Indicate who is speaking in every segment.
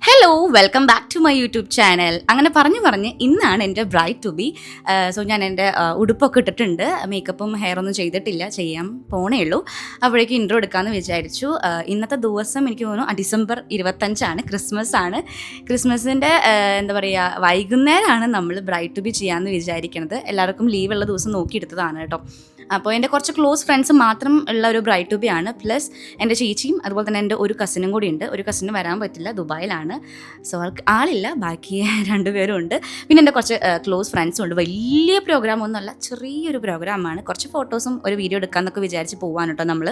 Speaker 1: Hello welcome back to my YouTube channel അങ്ങനെ പറഞ്ഞു പറഞ്ഞ് ഇന്നാണ് എന്റെ ബ്രൈറ്റ് ടു ബി സോ ഞാൻ എന്റെ ഉടുപ്പൊക്കെ ഇട്ടിട്ടുണ്ട്. മേക്കപ്പും ഹെയർ ഒന്നും ചെയ്തിട്ടില്ല. ചെയ്യാൻ പോണേ ഉള്ളൂ. അപ്പോഴേക്കും ഇൻട്രോ എടുക്കാമെന്ന് വിചാരിച്ചു. ഇന്നത്തെ ദിവസം എനിക്ക് തോന്നുന്നു ഡിസംബർ ഇരുപത്തഞ്ചാണ്. ക്രിസ്മസ് ആണ്. ക്രിസ്മസിന്റെ എന്താ പറയുക വൈകുന്നേരമാണ് നമ്മൾ ബ്രൈറ്റ് ടു ബി ചെയ്യാമെന്ന് വിചാരിക്കുന്നത് എല്ലാവർക്കും ലീവുള്ള ദിവസം നോക്കിയെടുത്തതാണ് കേട്ടോ. അപ്പോൾ എന്റെ കുറച്ച് ക്ലോസ് ഫ്രണ്ട്സ് മാത്രം ഉള്ള ഒരു ബ്രൈറ്റ് ടു ആണ്. പ്ലസ് എന്റെ ചേച്ചിയും അതുപോലെ തന്നെ എന്റെ ഒരു കസിനും കൂടി ഉണ്ട്. ഒരു കസിന് വരാൻ പറ്റില്ല ദുബായിലാണ്. സോ ആൾക്ക് ആളില്ല ബാക്കി രണ്ടുപേരും ഉണ്ട്. പിന്നെ എന്റെ കുറച്ച് ക്ലോസ് ഫ്രണ്ട്സും ഉണ്ട്. വലിയ പ്രോഗ്രാം ഒന്നുമല്ല ചെറിയൊരു പ്രോഗ്രാമാണ് കുറച്ച് ഫോട്ടോസും ഒരു വീഡിയോ എടുക്കാമെന്നൊക്കെ വിചാരിച്ച് പോകാനോട്ടോ നമ്മൾ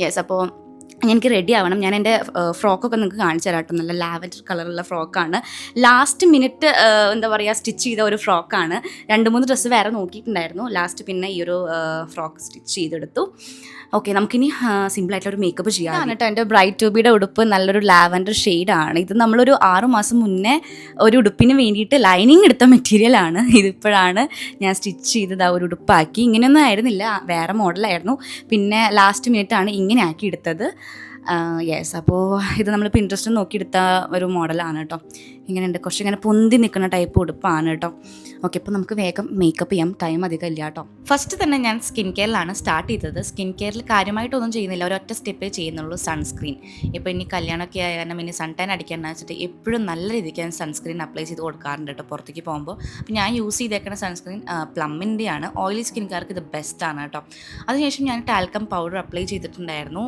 Speaker 1: യെസ് അപ്പോൾ എനിക്ക് റെഡി ആവണം. ഞാൻ എന്റെ ഫ്രോക്കൊക്കെ നിങ്ങൾക്ക് കാണിച്ചു തരാം കേട്ടോ. നല്ല ലാവൻഡർ കളറുള്ള ഫ്രോക്കാണ്. ലാസ്റ്റ് മിനിറ്റ് എന്താ പറയുക സ്റ്റിച്ച് ചെയ്ത ഒരു ഫ്രോക്കാണ്. രണ്ട് മൂന്ന് ഡ്രസ്സ് വേറെ നോക്കിയിട്ടുണ്ടായിരുന്നു. ലാസ്റ്റ് പിന്നെ ഈ ഒരു ഫ്രോക്ക് സ്റ്റിച്ച് ചെയ്തെടുത്തു. ഓക്കെ നമുക്കിനി സിമ്പിളായിട്ടുള്ള ഒരു മേക്കപ്പ് ചെയ്യാം. എന്നിട്ട് എന്റെ ബ്രൈറ്റ് ടൂബിയുടെ ഉടുപ്പ്. നല്ലൊരു ലാവൻഡർ ആണ് ഇത് നമ്മളൊരു ആറു മാസം മുന്നേ ഒരു ഉടുപ്പിന് വേണ്ടിയിട്ട് ലൈനിങ് എടുത്ത മെറ്റീരിയലാണ് ഇതിപ്പോഴാണ് ഞാൻ സ്റ്റിച്ച് ചെയ്തത് ആ ഒരു ഉടുപ്പാക്കി. ഇങ്ങനെയൊന്നും ആയിരുന്നില്ല. വേറെ മോഡലായിരുന്നു പിന്നെ ലാസ്റ്റ് മിനിറ്റാണ് ഇങ്ങനെ ആക്കി എടുത്തത്. യെസ് അപ്പോൾ ഇത് നമ്മൾ പിൻട്രസ്റ്റ് നോക്കിയെടുത്ത ഒരു മോഡലാണ് കേട്ടോ. ഇങ്ങനെയുണ്ട്. കുറച്ച് ഇങ്ങനെ പൊന്തി നിൽക്കുന്ന ടൈപ്പ് ഉടുപ്പാണ് കേട്ടോ. ഓക്കെ അപ്പോൾ നമുക്ക് വേഗം മേക്കപ്പ് ചെയ്യാം. ടൈം അധികം ഇല്ല കേട്ടോ. ഫസ്റ്റ് തന്നെ ഞാൻ സ്കിൻ കെയറിലാണ് സ്റ്റാർട്ട് ചെയ്തത്. സ്കിൻ കെയറിൽ കാര്യമായിട്ടൊന്നും ചെയ്യുന്നില്ല. ഒരൊറ്റ സ്റ്റെപ്പേ ചെയ്യുന്നുള്ളൂ സൺസ്ക്രീൻ ഇപ്പോൾ ഇനി കല്യാണമൊക്കെ ആയ കാരണം ഇനി സൺ ടൈൻ അടിക്കാന്ന് വെച്ചിട്ട് എപ്പോഴും നല്ല രീതിക്ക് ഞാൻ സൺസ്ക്രീൻ അപ്ലൈ ചെയ്ത് കൊടുക്കാറുണ്ട് കേട്ടോ പുറത്തേക്ക് പോകുമ്പോൾ. ഞാൻ യൂസ് ചെയ്തേക്കുന്ന സൺസ്ക്രീൻ പ്ലമ്മിന്റെയാണ്. ഓയിലി സ്കിൻകാർക്ക് ഇത് ബെസ്റ്റാണ് കേട്ടോ. അതിനുശേഷം ഞാൻ ടാൽക്കം പൗഡർ അപ്ലൈ ചെയ്തിട്ടുണ്ടായിരുന്നു.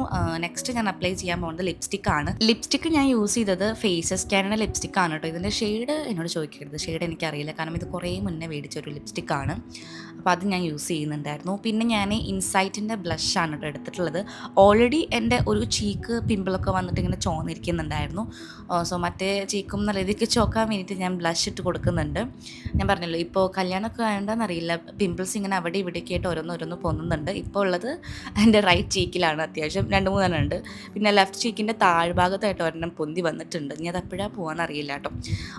Speaker 1: നെക്സ്റ്റ് ഞാൻ അപ്ലൈ ചെയ്യാൻ പോകുന്നത് ലിപ്സ്റ്റിക് ആണ്. ലിപ്സ്റ്റിക് ഞാൻ യൂസ് ചെയ്തത് ഫേസ് സ്കാനിന്റെ ലിപ്സ്റ്റിക് ആണ് കേട്ടോ. ഇതിന്റെ ഷെയ്ഡ് എന്നോട് ചോദിക്കരുത്. ഷെയ്ഡ് എനിക്കറിയില്ല. കാരണം ഇത് കുറേ മുന്നേ മേടിച്ചൊരു ലിപ്സ്റ്റിക് ആണ്. അപ്പോൾ അത് ഞാൻ യൂസ് ചെയ്യുന്നുണ്ടായിരുന്നു. പിന്നെ ഞാൻ ഇൻസൈറ്റിന്റെ ബ്ലഷ് ആണ് കേട്ടോ എടുത്തിട്ടുള്ളത്. ഓൾറെഡി എന്റെ ഒരു ചീക്ക് പിമ്പിളൊക്കെ വന്നിട്ട് ഇങ്ങനെ ചോന്നിരിക്കുന്നുണ്ടായിരുന്നു. സോ മറ്റേ ചീക്കും നല്ല രീതിക്ക് ചോക്കാൻ വേണ്ടിയിട്ട് ഞാൻ ബ്ലഷ് ഇട്ട് കൊടുക്കുന്നുണ്ട്. ഞാൻ പറഞ്ഞല്ലോ ഇപ്പോൾ കല്യാണമൊക്കെ വേണ്ടെന്നറിയില്ല പിമ്പിൾസ് ഇങ്ങനെ അവിടെ ഇവിടേക്ക് ആയിട്ട് ഓരോന്ന് ഓരോന്ന് പോകുന്നുണ്ട് ഇപ്പോൾ ഉള്ളത് എന്റെ റൈറ്റ് ചീക്കിലാണ് അത്യാവശ്യം. രണ്ട് മൂന്നെണ്ണം ഉണ്ട്. പിന്നെ ലെഫ്റ്റ് ചീക്കിന്റെ താഴ്ഭാഗത്തായിട്ട് ഒരെണ്ണം പൊന്തി വന്നിട്ടുണ്ട്. ഇനി അത് എപ്പോഴാണ് പോകാൻ അറിയില്ല കേട്ടോ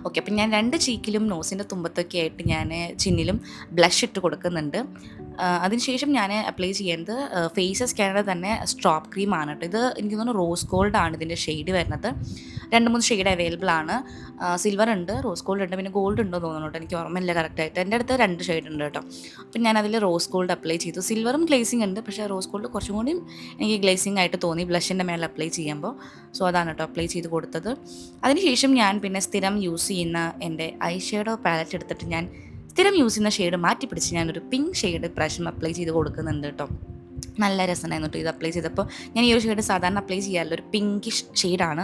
Speaker 1: ഓക്കെ അപ്പം ഞാൻ രണ്ട് ചീക്കിലും നോസിന്റെ തുമ്പത്തൊക്കെ ആയിട്ട് ഞാൻ ചിന്നിലും ബ്ലഷ് ഇട്ട് കൊടുക്കുന്നുണ്ട്. അതിനുശേഷം ഞാൻ അപ്ലൈ ചെയ്യുന്നത് ഫേസ് സ്കാനറുടെ തന്നെ സ്ട്രോപ്പ് ക്രീമാണ് കേട്ടോ ഇത് എനിക്ക് തോന്നുന്നു റോസ് ഗോൾഡ് ആണ് ഇതിന്റെ ഷെയ്ഡ് വരുന്നത്. രണ്ട് മൂന്ന് ഷെയ്ഡ് അവൈലബിൾ ആണ്. സിൽവർ ഉണ്ട് റോസ് ഗോൾഡ് ഉണ്ട് പിന്നെ ഗോൾഡ് ഉണ്ടോ തോന്നുന്നു കേട്ടോ എനിക്ക് ഓർമ്മയില്ല കറക്റ്റായിട്ട് എന്റെ അടുത്ത് രണ്ട് ഷെയ്ഡ് ഉണ്ട് കേട്ടോ അപ്പം ഞാൻ അതിൽ റോസ് ഗോൾഡ് അപ്ലൈ ചെയ്തു. സിൽവറും ഗ്ലേസിംഗ് ഉണ്ട്. പക്ഷേ റോസ് ഗോൾഡ് കുറച്ചും കൂടി എനിക്ക് ഗ്ലേസിംഗ് ആയിട്ട് തോന്നി. ബ്ലഷിന്റെ മേലെ അപ്ലൈ ചെയ്യുമ്പോൾ സോ അതാണ് കേട്ടോ അപ്ലൈ ചെയ്ത് കൊടുത്തത്. അതിനുശേഷം ഞാൻ പിന്നെ സ്ഥിരം യൂസ് ചെയ്യുന്ന എന്റെ ഐ ഷേഡോ പാലറ്റ് എടുത്തിട്ട് ഞാൻ സ്ഥിരം യൂസ് ചെയ്യുന്ന ഷെയ്ഡ് മാറ്റിപ്പിടിച്ച് ഞാനൊരു പിങ്ക് ഷെയ്ഡ് പ്രാവശ്യം അപ്ലൈ ചെയ്ത് കൊടുക്കുന്നുണ്ട് കേട്ടോ നല്ല രസമായിരുന്നു കേട്ടോ ഇത് അപ്ലൈ ചെയ്തപ്പോൾ ഞാൻ ഈ ഒരു ഷെയ്ഡ് സാധാരണ അപ്ലൈ ചെയ്യാറില്ല. ഒരു പിങ്കിഷ് ഷെയ്ഡാണ്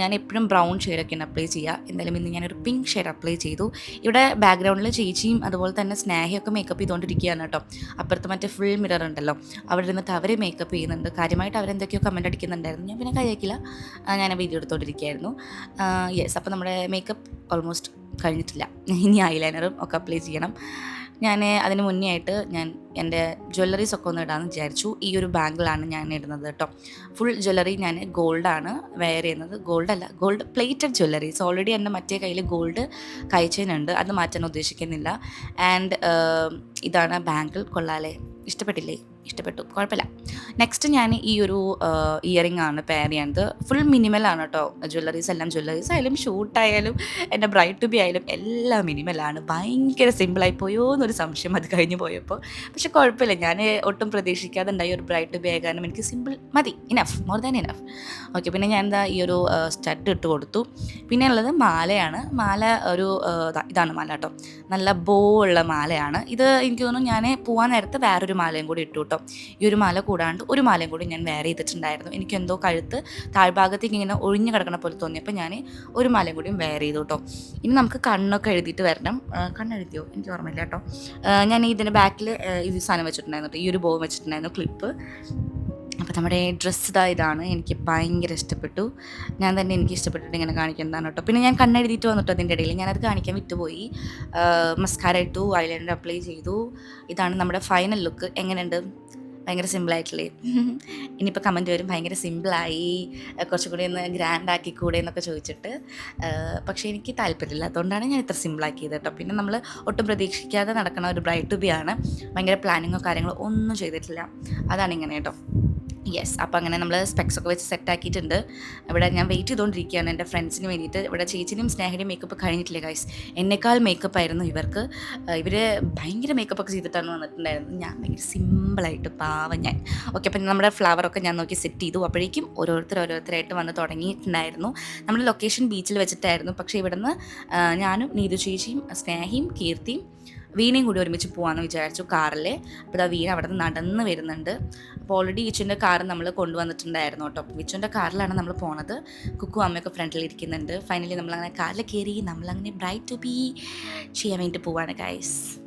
Speaker 1: ഞാൻ എപ്പോഴും ബ്രൗൺ ഷെയ്ഡൊക്കെയാണ് അപ്ലൈ ചെയ്യുക എന്തായാലും ഇന്ന് ഞാനൊരു പിങ്ക് ഷെയ്ഡ് അപ്ലൈ ചെയ്തു. ഇവിടെ ബാക്ക്ഗ്രൗണ്ടിൽ ചേച്ചിയും അതുപോലെ തന്നെ സ്നേഹയൊക്കെ മേക്കപ്പ് ചെയ്തുകൊണ്ടിരിക്കുകയാണ് കേട്ടോ അപ്പുറത്ത് മറ്റേ ഫുൾ മിറർ ഉണ്ടല്ലോ. അവിടെ ഇരുന്നിട്ട് അവർ മേക്കപ്പ് ചെയ്യുന്നുണ്ട്. കാര്യമായിട്ട് അവരെന്തൊക്കെയോ കമന്റ് അടിക്കുന്നുണ്ടായിരുന്നു. ഞാൻ പിന്നെ കൈയാക്കില്ല ആ, ഞാൻ വീഡിയോ എടുത്തുകൊണ്ടിരിക്കുകയായിരുന്നു യെസ് അപ്പോൾ നമ്മുടെ മേക്കപ്പ് ഓൾമോസ്റ്റ് കഴിഞ്ഞിട്ടില്ല. ഇനി ഐ ലൈനറും ഒക്കെ അപ്ലൈ ചെയ്യണം. ഞാൻ അതിന് മുന്നേ ആയിട്ട് ഞാൻ എന്റെ ജ്വല്ലറീസ് ഒക്കെ ഒന്ന് ഇടാമെന്ന് വിചാരിച്ചു. ഈ ഒരു ബാങ്കിലാണ് ഞാൻ ഇടുന്നത് കേട്ടോ ഫുൾ ജ്വല്ലറി ഞാൻ ഗോൾഡാണ് വെയർ ചെയ്യുന്നത്. ഗോൾഡ് അല്ല ഗോൾഡ് പ്ലേറ്റഡ് ജ്വല്ലറീസ് ഓൾറെഡി എന്റെ മറ്റേ കയ്യിൽ ഗോൾഡ് കയച്ചതിനുണ്ട് അത് മാറ്റാൻ ഉദ്ദേശിക്കുന്നില്ല. ആൻഡ് ഇതാണ് ബാങ്കിൾ കൊള്ളാലെ. ഇഷ്ടപ്പെട്ടില്ലേ? ഇഷ്ടപ്പെട്ടു. കുഴപ്പമില്ല. നെക്സ്റ്റ് ഞാൻ ഈ ഒരു ഇയറിംഗ് ആണ് പെയർ ചെയ്യുന്നത്. ഫുൾ മിനിമലാണ് കേട്ടോ ജ്വല്ലറീസ് എല്ലാം ജ്വല്ലറീസ് ആയാലും ഷൂട്ടായാലും എന്റെ ബ്രൈറ്റ് ടു ബി ആയാലും എല്ലാം മിനിമലാണ് ഭയങ്കര സിമ്പിളായി പോയോ എന്നൊരു സംശയം അത് കഴിഞ്ഞ് പോയപ്പോൾ പക്ഷെ കുഴപ്പമില്ല. ഞാൻ ഒട്ടും പ്രതീക്ഷിക്കാതെ ഉണ്ടായി ഒരു ബ്രൈറ്റ് ടു ബി ആയ കാരണം എനിക്ക് സിമ്പിൾ മതി. Enough more than enough okay പിന്നെ ഞാൻ എന്താ ഈ ഒരു സ്റ്റഡ് ഇട്ട് കൊടുത്തു. പിന്നെ ഉള്ളത് മാലയാണ്. മാല ഒരു ഇതാണ് മാല കേട്ടോ. നല്ല ബോ ഉള്ള മാലയാണ്. ഇത് എനിക്ക് തോന്നുന്നു ഞാൻ പോകാൻ നേരത്തെ വേറൊരു മാലയും കൂടി ഇട്ടു കേട്ടോ. ഈ ഒരു മാല കൂടാണ്ട് ഒരു മാലയും കൂടി ഞാൻ വേറെ ചെയ്തിട്ടുണ്ടായിരുന്നു. എനിക്ക് എന്തോ കഴുത്ത് താഴ്ഭാഗത്തേക്ക് ഇങ്ങനെ ഒഴിഞ്ഞു കിടക്കണ പോലെ തോന്നി അപ്പോൾ ഞാൻ ഒരു മാലയും കൂടിയും വേറെ ചെയ്തു കേട്ടോ. ഇനി നമുക്ക് കണ്ണൊക്കെ എഴുതിയിട്ട് വരണം. കണ്ണെഴുതിയോ? എനിക്ക് ഓർമ്മയില്ല കേട്ടോ. ഞാൻ ഇതിന്റെ ബാക്കിൽ ഇത് സാധനം വെച്ചിട്ടുണ്ടായിരുന്നു ഈ ഒരു ബോ വെച്ചിട്ടുണ്ടായിരുന്നു ക്ലിപ്പ് അപ്പോൾ നമ്മുടെ ഡ്രസ്സ് ഇതാ ഇതാണ്. എനിക്ക് ഭയങ്കര ഇഷ്ടപ്പെട്ടു. ഞാൻ തന്നെ എനിക്ക് ഇഷ്ടപ്പെട്ടിട്ട് ഇങ്ങനെ കാണിക്കുന്നതാണ് കേട്ടോ. പിന്നെ ഞാൻ കണ്ണെഴുതിയിട്ട് വന്നിട്ട് അതിന്റെ ഇടയിൽ. ഞാനത് കാണിക്കാൻ വിട്ടുപോയി. മസ്കാര ഇട്ടു ഐലൈനർ അപ്ലൈ ചെയ്തു. ഇതാണ് നമ്മുടെ ഫൈനൽ ലുക്ക് എങ്ങനെയുണ്ട്? ഭയങ്കര സിമ്പിളായിട്ടില്ലേ? ഇനിയിപ്പോൾ കമന്റ് വരും ഭയങ്കര സിമ്പിളായി കുറച്ചും കൂടി ഒന്ന് ഗ്രാൻഡ് ആക്കി കൂടെ എന്നൊക്കെ ചോദിച്ചിട്ട്. പക്ഷേ എനിക്ക് താല്പര്യമില്ല. അതുകൊണ്ടാണ് ഞാൻ ഇത്ര സിമ്പിളാക്കിയത് കേട്ടോ. പിന്നെ നമ്മൾ ഒട്ടും പ്രതീക്ഷിക്കാതെ നടക്കുന്ന ഒരു ബ്രൈറ്റ് ടു ബി ആണ്. ഭയങ്കര പ്ലാനിങ്ങോ കാര്യങ്ങളോ ഒന്നും ചെയ്തിട്ടില്ല. അതാണ് ഇങ്ങനെ കേട്ടോ. യെസ് അപ്പോൾ അങ്ങനെ നമ്മൾ സ്പെക്സ് ഒക്കെ വെച്ച് സെറ്റ് ആക്കിയിട്ടുണ്ട്. ഇവിടെ ഞാൻ വെയിറ്റ് ചെയ്തുകൊണ്ടിരിക്കുകയാണ് എന്റെ ഫ്രണ്ട്സിന് വേണ്ടിയിട്ട്. ഇവിടെ ചേച്ചിനും സ്നേഹയുടെയും മേക്കപ്പ് കഴിഞ്ഞിട്ടില്ല ഗൈസ് എന്നെക്കാൾ മേക്കപ്പ് ആയിരുന്നു ഇവർക്ക്. ഇവർ ഭയങ്കര മേക്കപ്പ് ഒക്കെ ചെയ്തിട്ടാണ് വന്നിട്ടുണ്ടായിരുന്നത്. ഞാൻ ഭയങ്കര സിമ്പിളായിട്ട് പാവം ഞാൻ. ഓക്കെ അപ്പം നമ്മുടെ ഫ്ലവറൊക്കെ ഞാൻ നോക്കി സെറ്റ് ചെയ്തു. അപ്പോഴേക്കും ഓരോരുത്തർ ഓരോരുത്തരായിട്ട് വന്ന് തുടങ്ങിയിട്ടുണ്ടായിരുന്നു. നമ്മൾ ലൊക്കേഷൻ ബീച്ചിൽ വെച്ചിട്ടായിരുന്നു. പക്ഷേ ഇവിടുന്ന് ഞാനും നീതു ചേച്ചിയും സ്നേഹയും കീർത്തിയും വീണയും കൂടി ഒരുമിച്ച് പോകാമെന്ന് വിചാരിച്ചു കാറിൽ അപ്പോൾ ആ വീണ അവിടെ നിന്ന് നടന്ന് വരുന്നുണ്ട്. അപ്പോൾ ഓൾറെഡി വിച്ചുവിന്റെ കാർ നമ്മൾ കൊണ്ടുവന്നിട്ടുണ്ടായിരുന്നു കേട്ടോ. വിച്ചുവിന്റെ കാറിലാണ് നമ്മൾ പോണത്. കുക്കു അമ്മയൊക്കെ ഫ്രണ്ടിൽ ഇരിക്കുന്നുണ്ട്. ഫൈനലി നമ്മളങ്ങനെ കാറിൽ കയറി നമ്മളങ്ങനെ ബ്രൈറ്റ് ടു ബി ചെയ്യാൻ വേണ്ടിയിട്ട് പോവാണ് ഗൈസ്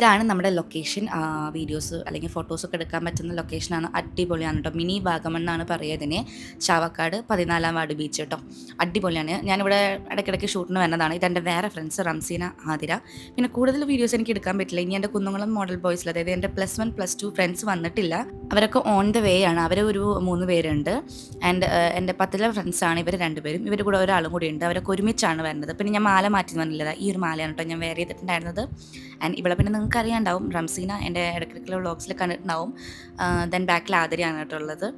Speaker 1: ഇതാണ് നമ്മുടെ ലൊക്കേഷൻ വീഡിയോസ് അല്ലെങ്കിൽ ഫോട്ടോസ് ഒക്കെ എടുക്കാൻ പറ്റുന്ന ലൊക്കേഷനാണ് അടിപൊളിയാണ് കേട്ടോ. മിനി വാഗമൺ എന്നാണ് പറയുക ഇതിനെ ചാവക്കാട് പതിനാലാം വാർഡ് ബീച്ച് കേട്ടോ. അടിപൊളിയാണ്. ഞാനിവിടെ ഇടയ്ക്കിടയ്ക്ക് ഷൂട്ടിന് വരുന്നതാണ് ഇതെന്റെ വേറെ ഫ്രണ്ട്സ് റംസീന ആതിര. പിന്നെ കൂടുതൽ വീഡിയോസ് എനിക്ക് എടുക്കാൻ പറ്റില്ല. ഇനി എന്റെ കുന്നുകുളം മോഡൽ ബോയ്സിൽ അതായത് എന്റെ plus one plus two friends വന്നിട്ടില്ല. അവരൊക്കെ ഓൺ ദ വേ ആണ്. അവർ ഒരു മൂന്ന് പേരുണ്ട്. ആൻഡ് എന്റെ പത്തിലെ ഫ്രണ്ട്സാണ് ഇവർ രണ്ടുപേരും. ഇവർ കൂടെ ഒരാളും കൂടി ഉണ്ട്. അവരൊക്കെ ഒരുമിച്ചാണ് വരുന്നത്. പിന്നെ ഞാൻ മാല മാറ്റി വന്നില്ല ഈ ഒരു മാലയാണ് കേട്ടോ ഞാൻ വേറെ ചെയ്തിട്ടുണ്ടായിരുന്നത്. ആൻഡ് ഇവിടെ പിന്നെ നിങ്ങൾക്ക് അറിയാണ്ടാവും റംസീന എന്റെ ഇടയ്ക്കിടയ്ക്കുള്ള വ്ളോഗ്സിൽ കണ്ടിട്ടുണ്ടാവും. ദെൻ ബാക്കിൽ ആതിരയാണ് കേട്ടോ ഉള്ളത്.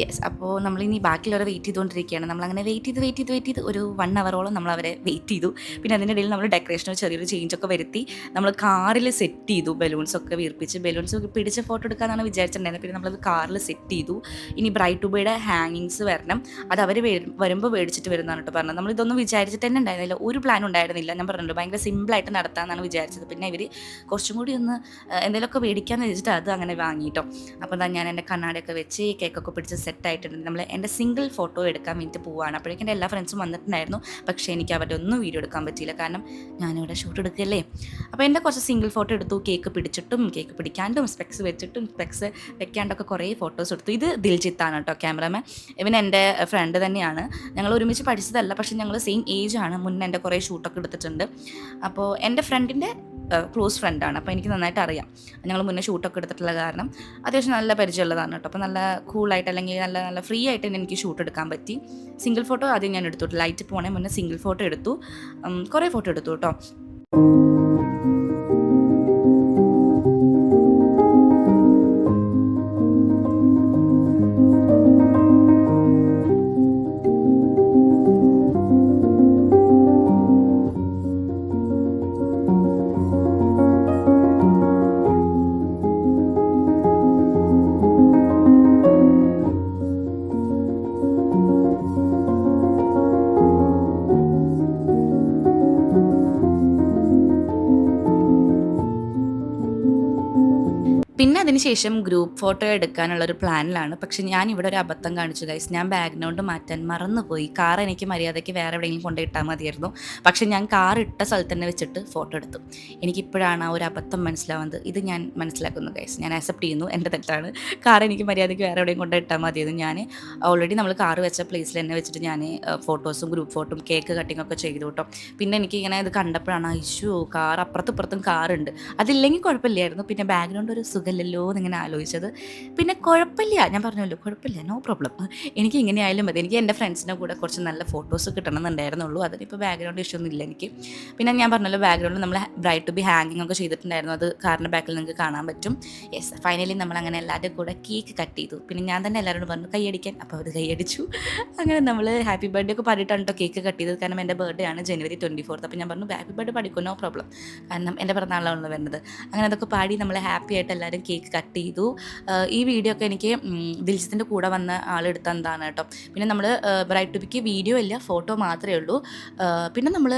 Speaker 1: യെസ് അപ്പോൾ നമ്മളിനി ബാക്കിയുള്ളവരെ വെയിറ്റ് ചെയ്തുകൊണ്ടിരിക്കുകയാണ്. നമ്മൾ അങ്ങനെ വെയിറ്റ് ചെയ്ത് വെയിറ്റ് ചെയ്ത് വെയിറ്റ് ചെയ്ത് ഒരു വൺ അവറോളം നമ്മൾ അവരെ വെയിറ്റ് ചെയ്തു. പിന്നെ അതിന്റെ ഇടയിൽ നമ്മൾ ഡെക്കറേഷനോ ചെറിയൊരു ചേഞ്ചൊക്കെ വരുത്തി. നമ്മൾ കാറിൽ സെറ്റ് ചെയ്തു ബലൂൺസ് ഒക്കെ വീർപ്പിച്ച്. ബലൂൺസ് പിടിച്ച് ഫോട്ടോ എടുക്കാമെന്നാണ് വിചാരിച്ചിട്ടുണ്ടായിരുന്നത്. പിന്നെ നമ്മളത് കാറിൽ സെറ്റ് ചെയ്തു. ഇനി ബ്രൈറ്റ് ടൂബയുടെ ഹാങ്ങിങ്സ് വരണം. അത് അവർ വരുമ്പോൾ മേടിച്ചിട്ട് വരുന്നതാണ് കേട്ടോ പറഞ്ഞത്. നമ്മൾ ഇതൊന്നും വിചാരിച്ചിട്ട് തന്നെ ഉണ്ടായിരുന്നില്ല. ഒരു പ്ലാൻ ഉണ്ടായിരുന്നില്ല. ഞാൻ പറഞ്ഞല്ലോ ഭയങ്കര സിമ്പിളായിട്ട് നടത്താമെന്നാണ് വിചാരിച്ചത്. പിന്നെ ഇവർ കുറച്ചും കൂടി ഒന്ന് എന്തെങ്കിലുമൊക്കെ മേടിക്കാമെന്ന് വെച്ചിട്ട് അത് അങ്ങനെ വാങ്ങിയിട്ടോ അപ്പോൾ ഞാൻ എന്റെ കണ്ണാടിയൊക്കെ വെച്ച് കേക്കൊക്കെ പിടിച്ച് സെറ്റ് ആയിട്ടുണ്ട് നമ്മൾ എന്റെ സിംഗിൾ ഫോട്ടോ എടുക്കാൻ വേണ്ടിയിട്ട് പോവാണ്. അപ്പോഴേക്കും എന്റെ എല്ലാ ഫ്രണ്ട്സും വന്നിട്ടുണ്ടായിരുന്നു. പക്ഷേ എനിക്ക് അവരുടെ ഒന്നും വീഡിയോ എടുക്കാൻ പറ്റിയില്ല. കാരണം ഞാനിവിടെ ഷൂട്ട് എടുക്കല്ലേ? അപ്പോൾ എന്റെ കുറച്ച് സിംഗിൾ ഫോട്ടോ എടുത്തു. കേക്ക് പിടിച്ചിട്ടും കേക്ക് പിടിക്കാണ്ടും സ്പെക്സ് വെച്ചിട്ടും സ്പെക്സ് വെക്കാണ്ടൊക്കെ കുറേ ഫോട്ടോസ് എടുത്തു. ഇത് ദിൽജിത്താണ് കേട്ടോ ക്യാമറമാൻ. ഇവൻ എന്റെ ഫ്രണ്ട് തന്നെയാണ്. ഞങ്ങൾ ഒരുമിച്ച് പഠിച്ചതല്ല പക്ഷേ ഞങ്ങൾ സെയിം ഏജ് ആണ്. മുന്നേ എന്റെ കുറേ ഷൂട്ടൊക്കെ എടുത്തിട്ടുണ്ട്. അപ്പോൾ എന്റെ ഫ്രണ്ടിന്റെ ക്ലോസ് ഫ്രണ്ടാണ്. അപ്പോൾ എനിക്ക് നന്നായിട്ട് അറിയാം. ഞങ്ങൾ മുന്നേ ഷൂട്ടൊക്കെ എടുത്തിട്ടുള്ള കാരണം. അത്യാവശ്യം നല്ല പരിചയമുള്ളതാണ് കേട്ടോ. അപ്പോൾ നല്ല കൂളായിട്ട് അല്ലെങ്കിൽ നല്ല നല്ല ഫ്രീ ആയിട്ട് തന്നെ എനിക്ക് ഷൂട്ട് എടുക്കാൻ പറ്റി. സിംഗിൾ ഫോട്ടോ ആദ്യം ഞാൻ എടുത്തു. ലൈറ്റ് പോണേ മുന്നേ സിംഗിൾ ഫോട്ടോ എടുത്തു. കുറേ ഫോട്ടോ എടുത്തു കേട്ടോ. അതിനുശേഷം ഗ്രൂപ്പ് ഫോട്ടോ എടുക്കാനുള്ള ഒരു പ്ലാനിലാണ് പക്ഷെ ഞാൻ ഇവിടെ ഒരു അബദ്ധം കാണിച്ചു ഗൈസ് ഞാൻ ബാക്ക്ഗ്രൗണ്ട് മാറ്റാൻ മറന്നുപോയി. കാർ എനിക്ക് മര്യാദയ്ക്ക് വേറെ എവിടെയെങ്കിലും കൊണ്ടുപോയിട്ടാൽ മതിയായിരുന്നു. പക്ഷെ ഞാൻ കാർ ഇട്ട സ്ഥലത്ത് തന്നെ വെച്ചിട്ട് ഫോട്ടോ എടുത്തു. എനിക്കിപ്പോഴാണ് ആ ഒരു അബദ്ധം മനസ്സിലാവുന്നത്. ഇത് ഞാൻ മനസ്സിലാക്കുന്നു ഗൈസ് ഞാൻ ആക്സെപ്റ്റ് ചെയ്യുന്നു. എന്റെ തെറ്റാണ്. കാർ എനിക്ക് മര്യാദയ്ക്ക് വേറെ എവിടെയും കൊണ്ടുപോയിട്ടാൽ മതിയായിരുന്നു. ഞാൻ ഓൾറെഡി നമ്മൾ കാർ വെച്ച പ്ലേസിൽ തന്നെ വെച്ചിട്ട് ഞാൻ ഫോട്ടോസും ഗ്രൂപ്പ് ഫോട്ടോയും കേക്ക് കട്ടിംഗ് ഒക്കെ ചെയ്തു കേട്ടോ. പിന്നെ എനിക്ക് ഇങ്ങനെ ഇത് കണ്ടപ്പോഴാണ് ഇഷ്യൂ കാർ അപ്പുറത്തും ഇപ്പുറത്തും കാറുണ്ട് അതില്ലെങ്കിൽ കുഴപ്പമില്ലായിരുന്നു. പിന്നെ ബാക്ക്ഗ്രൗണ്ട് ഒരു സുഖമില്ലല്ലോ എന്നിങ്ങനെ ആലോചിച്ചത്. പിന്നെ കുഴപ്പമില്ല. ഞാൻ പറഞ്ഞല്ലോ കുഴപ്പമില്ല നോ പ്രോബ്ലം എനിക്ക് ഇങ്ങനെ ആയാലും മതി. എനിക്ക് എന്റെ ഫ്രണ്ട്സിന്റെ കൂടെ കുറച്ച് നല്ല ഫോട്ടോസ് കിട്ടണമെന്നുണ്ടായിരുന്നുള്ളൂ. അതിനിപ്പോൾ ബാക്ക്ഗ്രൗണ്ട് ഇഷ്യൂ ഒന്നും ഇല്ല എനിക്ക്. പിന്നെ ഞാൻ പറഞ്ഞല്ലോ ബാക്ക്ഗ്രൗണ്ടിൽ നമ്മൾ ബ്രൈറ്റ് ടു ബി ഹാങ്ങിങ് ഒക്കെ ചെയ്തിട്ടുണ്ടായിരുന്നു. അത് കാറിന്റെ ബാക്കിൽ നിങ്ങൾക്ക് കാണാൻ പറ്റും. യെസ് ഫൈനലി നമ്മൾ അങ്ങനെ എല്ലാവരുടെ കൂടെ കേക്ക് കട്ട് ചെയ്തു. പിന്നെ ഞാൻ തന്നെ എല്ലാവരോടും പറഞ്ഞു കൈയടിക്കാൻ അപ്പോൾ അവർ കൈയടിച്ചു അങ്ങനെ നമ്മൾ ഹാപ്പി ബർത്ത്ഡേ ഒക്കെ പാടിയിട്ടാണ് കേട്ടോ കേക്ക് കട്ട് ചെയ്തത്. കാരണം എന്റെ ബർത്ത്ഡേ ആണ് ജനുവരി ട്വന്റി ഫോർത്ത് അപ്പോൾ ഞാൻ പറഞ്ഞു ഹാപ്പി ബർത്ത്ഡേ പഠിക്കും നോ പ്രോബ്ലം കാരണം എന്റെ പിറന്നാളാണല്ലോ വരുന്നത്. അങ്ങനെ അതൊക്കെ പാടി നമ്മൾ ഹാപ്പി ആയിട്ട് എല്ലാവരും കേക്ക് കട്ട് ചെയ്തു. ഈ വീഡിയോ ഒക്കെ എനിക്ക് ദിൽജിത്തിന്റെ കൂടെ വന്ന ആളെടുത്ത എന്താണ് കേട്ടോ. പിന്നെ നമ്മൾ ബ്രൈറ്റ് ടുപ്പിക്ക് വീഡിയോ ഇല്ല ഫോട്ടോ മാത്രമേ ഉള്ളൂ. പിന്നെ നമ്മൾ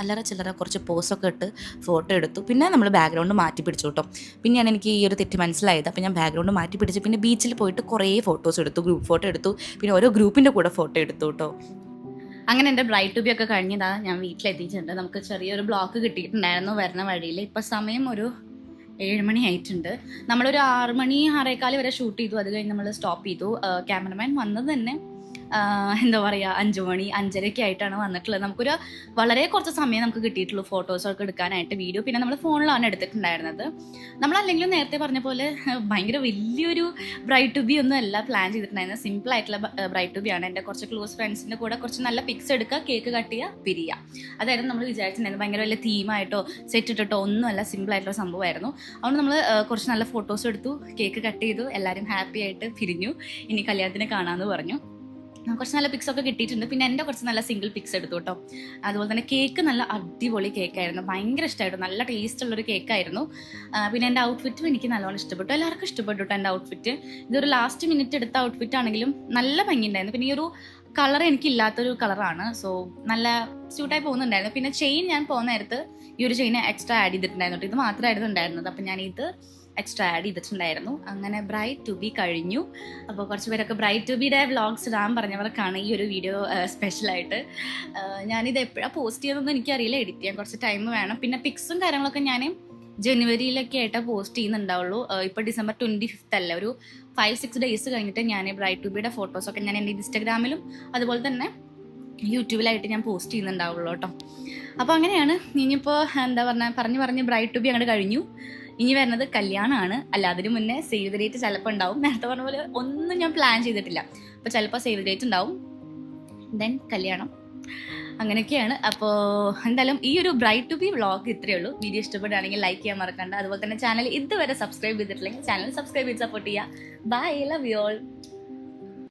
Speaker 1: അല്ലറ ചില്ലറ കുറച്ച് പോസൊക്കെ ഇട്ട് ഫോട്ടോ എടുത്തു. പിന്നെ നമ്മൾ ബാക്ക്ഗ്രൗണ്ട് മാറ്റി പിടിച്ചു കേട്ടോ. പിന്നെയാണ് എനിക്ക് ഈ ഒരു തെറ്റ് മനസ്സിലായത്. അപ്പോൾ ഞാൻ ബാക്ക്ഗ്രൗണ്ട് മാറ്റി പിടിച്ച് പിന്നെ ബീച്ചിൽ പോയിട്ട് കുറേ ഫോട്ടോസ് എടുത്തു ഗ്രൂപ്പ് ഫോട്ടോ എടുത്തു. പിന്നെ ഓരോ ഗ്രൂപ്പിന്റെ കൂടെ ഫോട്ടോ എടുത്തു കേട്ടോ. അങ്ങനെ എന്റെ ബ്രൈറ്റ് ടു ബി ഒക്കെ കഴിഞ്ഞതാണ് ഞാൻ വീട്ടിലെത്തിയിട്ടുണ്ട്. നമുക്ക് ചെറിയൊരു ബ്ലോക്ക് കിട്ടിയിട്ടുണ്ടായിരുന്നു വരുന്ന വഴിയിൽ ഇപ്പം സമയം ഒരു ഏഴ് മണി ആയിട്ടുണ്ട്. നമ്മളൊരു ആറുമണി മണി ആറേക്കാൽ വരെ ഷൂട്ട് ചെയ്തു. അത് കഴിഞ്ഞ് നമ്മൾ സ്റ്റോപ്പ് ചെയ്തു. ക്യാമറമാൻ വന്നത് തന്നെ എന്താ പറയുക അഞ്ചു മണി അഞ്ചരയൊക്കെ ആയിട്ടാണ് വന്നിട്ടുള്ളത്. നമുക്കൊരു വളരെ കുറച്ച് സമയം നമുക്ക് കിട്ടിയിട്ടുള്ളൂ ഫോട്ടോസൊക്കെ എടുക്കാനായിട്ട് വീഡിയോ പിന്നെ നമ്മൾ ഫോണിലാണ് എടുത്തിട്ടുണ്ടായിരുന്നത്. നമ്മളല്ലെങ്കിലും നേരത്തെ പറഞ്ഞ പോലെ ഭയങ്കര വലിയൊരു ബ്രൈറ്റ് ടുബി ഒന്നും അല്ല പ്ലാൻ ചെയ്തിട്ടുണ്ടായിരുന്നത്. സിമ്പിൾ ആയിട്ടുള്ള ബ്രൈറ്റ് ടുബിയാണ് ആണ്. എന്റെ കുറച്ച് ക്ലോസ് ഫ്രണ്ട്സിന്റെ കൂടെ കുറച്ച് നല്ല പിക്സ് എടുക്കുക കേക്ക് കട്ട് ചെയ്യുക പിരിയുക. അതായിരുന്നു നമ്മൾ വിചാരിച്ചിട്ടുണ്ടായിരുന്നു ഭയങ്കര വലിയ തീമായിട്ടോ സെറ്റ് ഇട്ടിട്ടോ ഒന്നുമല്ല സിമ്പിൾ ആയിട്ടുള്ള സംഭവമായിരുന്നു. അതുകൊണ്ട് നമ്മൾ കുറച്ച് നല്ല ഫോട്ടോസ് എടുത്തു കേക്ക് കട്ട് ചെയ്തു എല്ലാവരും ഹാപ്പി ആയിട്ട് പിരിഞ്ഞു. ഇനി കല്യാണത്തിന് കാണാമെന്ന് പറഞ്ഞു. കുറച്ച് നല്ല പിക്സ് ഒക്കെ കിട്ടിയിട്ടുണ്ട്. പിന്നെ എന്റെ കുറച്ച് നല്ല സിംഗിൾ പിക്സ് എടുത്തു കേട്ടോ. അതുപോലെ തന്നെ കേക്ക് നല്ല അടിപൊളി കേക്കായിരുന്നു ഭയങ്കര ഇഷ്ടമായിരുന്നു നല്ല ടേസ്റ്റ് ഉള്ളൊരു കേക്കായിരുന്നു പിന്നെ എന്റെ ഔട്ട്ഫിറ്റും എനിക്ക് നല്ലോണം ഇഷ്ടപ്പെട്ടു. എല്ലാവർക്കും ഇഷ്ടപ്പെട്ടു കേട്ടോ എന്റെ ഔട്ട്ഫിറ്റ് ഇതൊരു ലാസ്റ്റ് മിനിറ്റ് എടുത്ത ഔട്ട്ഫിറ്റ് ആണെങ്കിലും നല്ല ഭംഗിയുണ്ടായിരുന്നു. പിന്നെ ഈ ഒരു കളർ എനിക്കില്ലാത്തൊരു കളറാണ് സോ നല്ല സ്യൂട്ടായി പോകുന്നുണ്ടായിരുന്നു. പിന്നെ ചെയിൻ ഞാൻ പോകുന്ന നേരത്ത് ഈ ഒരു ചെയിൻ എക്സ്ട്രാ ആഡ് ചെയ്തിട്ടുണ്ടായിരുന്നു. ഇത് മാത്രമായിരുന്നു ഉണ്ടായിരുന്നത്. അപ്പം ഞാൻ ഇത് എക്സ്ട്രാ ആഡ് ചെയ്തിട്ടുണ്ടായിരുന്നു. അങ്ങനെ ബ്രൈറ്റ് ടു ബി കഴിഞ്ഞു. അപ്പോൾ കുറച്ച് പേരൊക്കെ ബ്രൈറ്റ് ടു ബിയുടെ വ്ളോഗ്സ് ഇടാൻ പറഞ്ഞവർക്കാണ് ഈ ഒരു വീഡിയോ സ്പെഷ്യലായിട്ട് ഞാനിത് എപ്പോഴാണ് പോസ്റ്റ് ചെയ്തതെന്ന് എനിക്കറിയില്ല. എഡിറ്റ് ചെയ്യാൻ കുറച്ച് ടൈം വേണം. പിന്നെ പിക്സും കാര്യങ്ങളൊക്കെ ഞാൻ ജനുവരിയിലൊക്കെ ആയിട്ടാണ് പോസ്റ്റ് ചെയ്യുന്നുണ്ടാവുള്ളൂ. ഇപ്പോൾ ഡിസംബർ ട്വന്റി ഫിഫ്ത്ത് അല്ല. ഒരു ഫൈവ് സിക്സ് ഡേയ്സ് കഴിഞ്ഞിട്ട് ഞാൻ ബ്രൈറ്റ് ടു ബിയുടെ ഫോട്ടോസൊക്കെ ഞാൻ എന്റെ ഇൻസ്റ്റഗ്രാമിലും അതുപോലെ തന്നെ യൂട്യൂബിലായിട്ട് ഞാൻ പോസ്റ്റ് ചെയ്യുന്നുണ്ടാവുള്ളൂ കേട്ടോ. അപ്പോൾ അങ്ങനെയാണ്. ഇനിയിപ്പോൾ എന്താ പറഞ്ഞ പറഞ്ഞു പറഞ്ഞ് ബ്രൈറ്റ് ടു ബി അങ്ങോട്ട് കഴിഞ്ഞു. ഇനി വരുന്നത് കല്യാണമാണ് അല്ല അതിന് മുന്നേ സേവ് ദ ഡേറ്റ് ചിലപ്പോൾ ഉണ്ടാവും. നേരത്തെ പറഞ്ഞ പോലെ ഒന്നും ഞാൻ പ്ലാൻ ചെയ്തിട്ടില്ല. അപ്പോൾ ചിലപ്പോൾ സേവ് ദ ഡേറ്റ് ഉണ്ടാവും. ദെൻ കല്യാണം. അങ്ങനെയൊക്കെയാണ്. അപ്പോൾ എന്തായാലും ഈ ഒരു ബ്രൈറ്റ് ടു ബി വ്ളോഗ് ഇത്രയേ ഉള്ളൂ. വീഡിയോ ഇഷ്ടപ്പെടുകയാണെങ്കിൽ ലൈക്ക് ചെയ്യാൻ മറക്കണ്ട. അതുപോലെ തന്നെ ചാനൽ ഇതുവരെ സബ്സ്ക്രൈബ് ചെയ്തിട്ടില്ലെങ്കിൽ ചാനൽ സബ്സ്ക്രൈബ് ചെയ്ത് സപ്പോർട്ട് ചെയ്യുക. Bye love you all